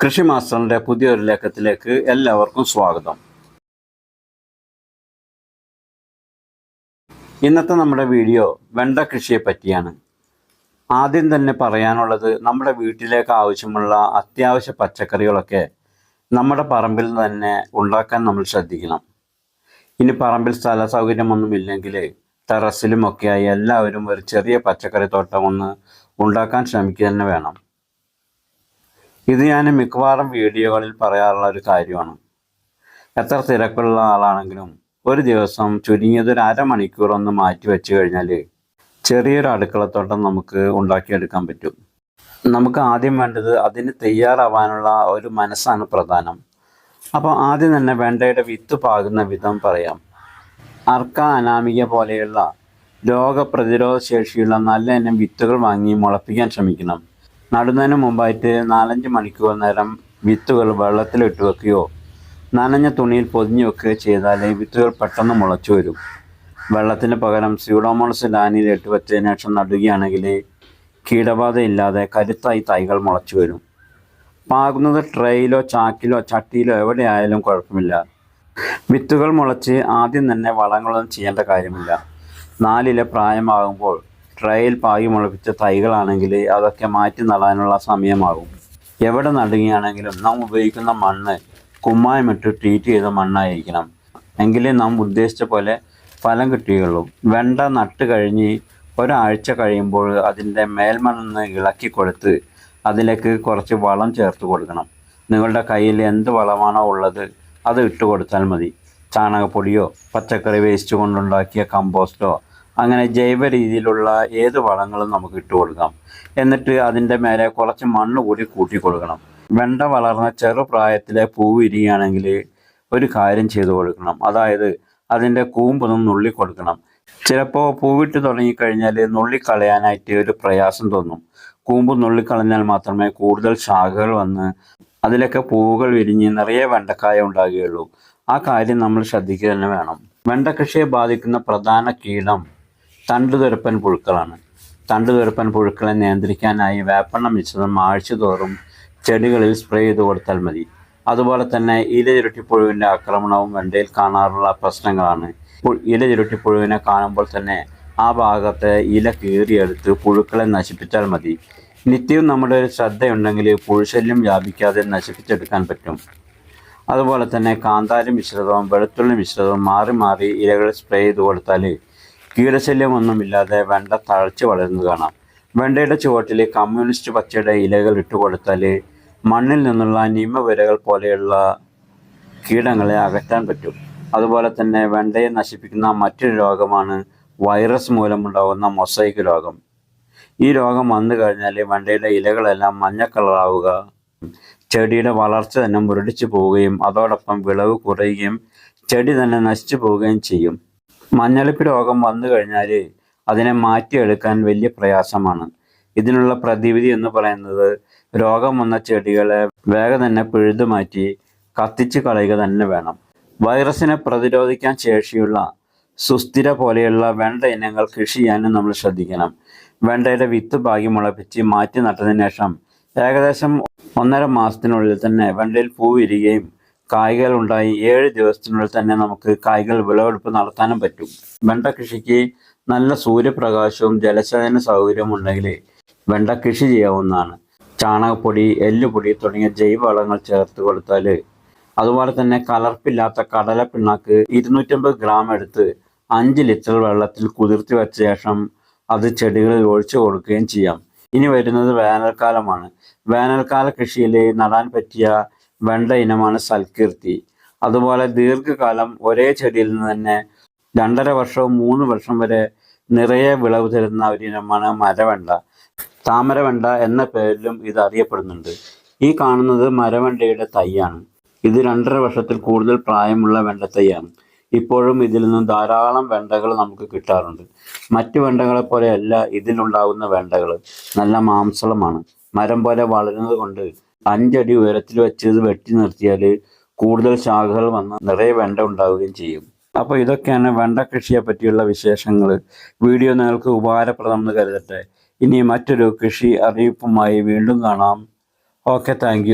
കൃഷി മാസ്റ്ററിന്റെ പുതിയൊരു ലേഖത്തിലേക്ക് എല്ലാവർക്കും സ്വാഗതം. ഇന്നത്തെ നമ്മുടെ വീഡിയോ വെണ്ട കൃഷിയെ പറ്റിയാണ്. ആദ്യം തന്നെ പറയാനുള്ളത് നമ്മുടെ വീട്ടിലേക്ക് ആവശ്യമുള്ള അത്യാവശ്യ പച്ചക്കറികളൊക്കെ നമ്മുടെ പറമ്പിൽ തന്നെ ഉണ്ടാക്കാൻ നമ്മൾ ശ്രദ്ധിക്കണം. ഇനി പറമ്പിൽ സ്ഥല സൗകര്യമൊന്നുമില്ലെങ്കിൽ ടെറസിലുമൊക്കെയായി എല്ലാവരും ഒരു ചെറിയ പച്ചക്കറി തോട്ടം ഒന്ന് ഉണ്ടാക്കാൻ ശ്രമിക്കുക തന്നെ വേണം. ഇത് ഞാൻ മിക്കവാറും വീഡിയോകളിൽ പറയാറുള്ള ഒരു കാര്യമാണ്. എത്ര തിരക്കുള്ള ആളാണെങ്കിലും ഒരു ദിവസം ചുരുങ്ങിയത് ഒരു അരമണിക്കൂർ ഒന്ന് മാറ്റി വെച്ച് കഴിഞ്ഞാൽ ചെറിയൊരു അടുക്കളത്തോട്ടം നമുക്ക് ഉണ്ടാക്കിയെടുക്കാൻ പറ്റും. നമുക്ക് ആദ്യം വേണ്ടത് അതിന് തയ്യാറാവാനുള്ള ഒരു മനസ്സാണ് പ്രധാനം. അപ്പോൾ ആദ്യം തന്നെ വെണ്ടയുടെ വിത്ത് പാകുന്ന വിധം പറയാം. അർക്ക അനാമിക പോലെയുള്ള രോഗപ്രതിരോധ ശേഷിയുള്ള നല്ല ഇനം വിത്തുകൾ വാങ്ങി മുളപ്പിക്കാൻ ശ്രമിക്കണം. നടുന്നതിന് മുമ്പായിട്ട് നാലഞ്ച് മണിക്കൂർ നേരം വിത്തുകൾ വെള്ളത്തിലിട്ട് വെക്കുകയോ നനഞ്ഞ തുണിയിൽ പൊതിഞ്ഞു വെക്കുകയോ ചെയ്താൽ വിത്തുകൾ പെട്ടെന്ന് മുളച്ചു വരും. വെള്ളത്തിന് പകരം സ്യൂഡോമോണസ് ലാനിയിൽ ഇട്ട് വെച്ചതിന് ശേഷം നടുകയാണെങ്കിൽ കീടബാധയില്ലാതെ കരുത്തായി തൈകൾ മുളച്ചു വരും. പാകുന്നത് ട്രെയിലോ ചാക്കിലോ ചട്ടിയിലോ എവിടെയായാലും കുഴപ്പമില്ല. വിത്തുകൾ മുളച്ച് ആദ്യം തന്നെ വളങ്ങളൊന്നും ചെയ്യേണ്ട കാര്യമില്ല. നാലിലെ പ്രായമാകുമ്പോൾ ട്രയൽ പാകി മുളപ്പിച്ച തൈകളാണെങ്കിൽ അതൊക്കെ മാറ്റി നടാനുള്ള സമയമാകും. എവിടെ നടുകയാണെങ്കിലും നാം ഉപയോഗിക്കുന്ന മണ്ണ് കുമ്മായമിട്ട് ട്രീറ്റ് ചെയ്ത മണ്ണായിരിക്കണം. എങ്കിലേ നാം ഉദ്ദേശിച്ച പോലെ ഫലം കിട്ടുകയുള്ളൂ. വെണ്ട നട്ട് കഴിഞ്ഞ് ഒരാഴ്ച കഴിയുമ്പോൾ അതിന്റെ മേൽമണ്ണ് ഇളക്കി കൊടുത്ത് അതിലേക്ക് കുറച്ച് വളം ചേർത്ത് കൊടുക്കണം. നിങ്ങളുടെ കയ്യിൽ എന്ത് വളമാണോ ഉള്ളത് അത് ഇട്ട് കൊടുത്താൽ മതി. ചാണകപ്പൊടിയോ പച്ചക്കറി വേസ്റ്റ് കൊണ്ടുണ്ടാക്കിയ കമ്പോസ്റ്റോ അങ്ങനെ ജൈവ രീതിയിലുള്ള ഏത് വളങ്ങളും നമുക്ക് ഇട്ട് കൊടുക്കാം. എന്നിട്ട് അതിന്റെ മേലെ കുറച്ച് മണ്ണ് കൂടി കൂട്ടി കൊടുക്കണം. വെണ്ട വളർന്ന ചെറുപ്രായത്തിലെ പൂ വിരിയുകയാണെങ്കിൽ ഒരു കാര്യം ചെയ്തു കൊടുക്കണം. അതായത് അതിന്റെ കൂമ്പൊന്നും നുള്ളി കൊടുക്കണം. ചിലപ്പോൾ പൂവിട്ട് തുടങ്ങിക്കഴിഞ്ഞാൽ നുള്ളിക്കളയാനായിട്ട് ഒരു പ്രയാസം തോന്നും. കൂമ്പ് നുള്ളിക്കളഞ്ഞാൽ മാത്രമേ കൂടുതൽ ശാഖകൾ വന്ന് അതിലൊക്കെ പൂവുകൾ വിരിഞ്ഞ് നിറയെ വെണ്ടക്കായ ഉണ്ടാകുകയുള്ളൂ. ആ കാര്യം നമ്മൾ ശ്രദ്ധിക്കുക തന്നെ വേണം. വെണ്ടക്കൃഷിയെ ബാധിക്കുന്ന പ്രധാന കീടം തണ്ടുതുരപ്പൻ പുഴുക്കളാണ്. തണ്ടുതുരപ്പൻ പുഴുക്കളെ നിയന്ത്രിക്കാനായി വേപ്പെണ്ണ മിശ്രിതം ആഴ്ചതോറും ചെടികളിൽ സ്പ്രേ ചെയ്ത് കൊടുത്താൽ മതി. അതുപോലെ തന്നെ ഇല ചുരുട്ടിപ്പുഴുവിന്റെ ആക്രമണവും വെണ്ടയിൽ കാണാറുള്ള പ്രശ്നങ്ങളാണ്. പു- ഇല ചുരുട്ടിപ്പുഴുവിനെ കാണുമ്പോൾ തന്നെ ആ ഭാഗത്തെ ഇല കീറിയെടുത്ത് പുഴുക്കളെ നശിപ്പിച്ചാൽ മതി. നിത്യവും നമ്മുടെ ഒരു ശ്രദ്ധയുണ്ടെങ്കിൽ പുഴുശല്യം വ്യാപിക്കാതെ നശിപ്പിച്ചെടുക്കാൻ പറ്റും. അതുപോലെ തന്നെ കാന്താരി മിശ്രിതവും വെളുത്തുള്ളി മിശ്രിതവും മാറി മാറി ഇലകൾ സ്പ്രേ ചെയ്ത് കൊടുത്താൽ കീടശല്യമൊന്നുമില്ലാതെ വെണ്ട തഴച്ച് വളരുന്നത് കാണാം. വെണ്ടയുടെ ചുവട്ടിൽ കമ്മ്യൂണിസ്റ്റ് പച്ചയുടെ ഇലകൾ ഇട്ടുകൊടുത്താൽ മണ്ണിൽ നിന്നുള്ള നിമവിരകൾ പോലെയുള്ള കീടങ്ങളെ അകറ്റാൻ പറ്റും. അതുപോലെ തന്നെ വെണ്ടയെ നശിപ്പിക്കുന്ന മറ്റൊരു രോഗമാണ് വൈറസ് മൂലമുണ്ടാകുന്ന മൊസൈക്ക് രോഗം. ഈ രോഗം വന്നു കഴിഞ്ഞാൽ വെണ്ടയുടെ ഇലകളെല്ലാം മഞ്ഞ കളറാവുക ചെടിയുടെ വളർച്ച തന്നെ മുരടിച്ചു പോവുകയും അതോടൊപ്പം വിളവ് കുറയുകയും ചെടി തന്നെ നശിച്ചു പോവുകയും ചെയ്യും. മഞ്ഞളിപ്പ് രോഗം വന്നു കഴിഞ്ഞാൽ അതിനെ മാറ്റിയെടുക്കാൻ വലിയ പ്രയാസമാണ്. ഇതിനുള്ള പ്രതിവിധി എന്ന് പറയുന്നത് രോഗം വന്ന ചെടികളെ വേഗം തന്നെ പിഴുതു മാറ്റി കത്തിച്ച് കളയുക തന്നെ വേണം. വൈറസിനെ പ്രതിരോധിക്കാൻ ശേഷിയുള്ള സുസ്ഥിര പോലെയുള്ള വെണ്ട ഇനങ്ങൾ കൃഷി ചെയ്യാനും നമ്മൾ ശ്രദ്ധിക്കണം. വെണ്ടയുടെ വിത്ത് ഭാഗ്യം മുളപ്പിച്ച് മാറ്റി നട്ടതിന് ശേഷം ഏകദേശം ഒന്നര മാസത്തിനുള്ളിൽ തന്നെ വെണ്ടയിൽ പൂ വിരികയും കായ്കൾ ഉണ്ടായി ഏഴ് ദിവസത്തിനുള്ളിൽ തന്നെ നമുക്ക് കായ്കൾ വിളവെടുപ്പ് നടത്താനും പറ്റും. വെണ്ട കൃഷിക്ക് നല്ല സൂര്യപ്രകാശവും ജലസേചന സൗകര്യവും ഉണ്ടെങ്കിൽ വെണ്ട കൃഷി ചെയ്യാവുന്നതാണ്. ചാണകപ്പൊടി എല്ലുപൊടി തുടങ്ങിയ ജൈവവളങ്ങൾ ചേർത്ത് കൊടുത്താൽ അതുപോലെ തന്നെ കലർപ്പില്ലാത്ത കടല പിണ്ണാക്ക് ഇരുന്നൂറ്റമ്പത് ഗ്രാം എടുത്ത് അഞ്ച് ലിറ്റർ വെള്ളത്തിൽ കുതിർത്തി വെച്ച ശേഷം അത് ചെടികളിൽ ഒഴിച്ചു കൊടുക്കുകയും ചെയ്യാം. ഇനി വരുന്നത് വേനൽക്കാലമാണ്. വേനൽക്കാല കൃഷിയിൽ നടാൻ പറ്റിയ വെണ്ട ഇനമാണ് സൽകീർത്തി. അതുപോലെ ദീർഘകാലം ഒരേ ചെടിയിൽ നിന്ന് തന്നെ രണ്ടര വർഷവും മൂന്ന് വർഷം വരെ നിറയെ വിളവ് തരുന്ന ഒരു ഇനമാണ് മരവെണ്ട. താമരവെണ്ട എന്ന പേരിലും ഇത് അറിയപ്പെടുന്നുണ്ട്. ഈ കാണുന്നത് മരവെണ്ടയുടെ തൈയാണ്. ഇത് രണ്ടര വർഷത്തിൽ കൂടുതൽ പ്രായമുള്ള വെണ്ടത്തൈയാണ് ഇപ്പോഴും ഇതിൽ നിന്നും ധാരാളം വെണ്ടകൾ നമുക്ക് കിട്ടാറുണ്ട്. മറ്റു വെണ്ടകളെ പോലെയല്ല ഇതിലുണ്ടാകുന്ന വെണ്ടകൾ. നല്ല മാംസളമാണ്. മരം പോലെ വളരുന്നത് കൊണ്ട് അഞ്ചടി ഉയരത്തിൽ വെച്ച് ഇത് വെട്ടി നിർത്തിയാൽ കൂടുതൽ ശാഖകൾ വന്ന് നിറയെ വെണ്ട ഉണ്ടാവുകയും ചെയ്യും. അപ്പോൾ ഇതൊക്കെയാണ് വെണ്ട കൃഷിയെ പറ്റിയുള്ള വിശേഷങ്ങൾ. വീഡിയോ നിങ്ങൾക്ക് ഉപകാരപ്രദം എന്ന് കരുതട്ടെ. ഇനി മറ്റൊരു കൃഷി അറിയിപ്പുമായി വീണ്ടും കാണാം. Okay thank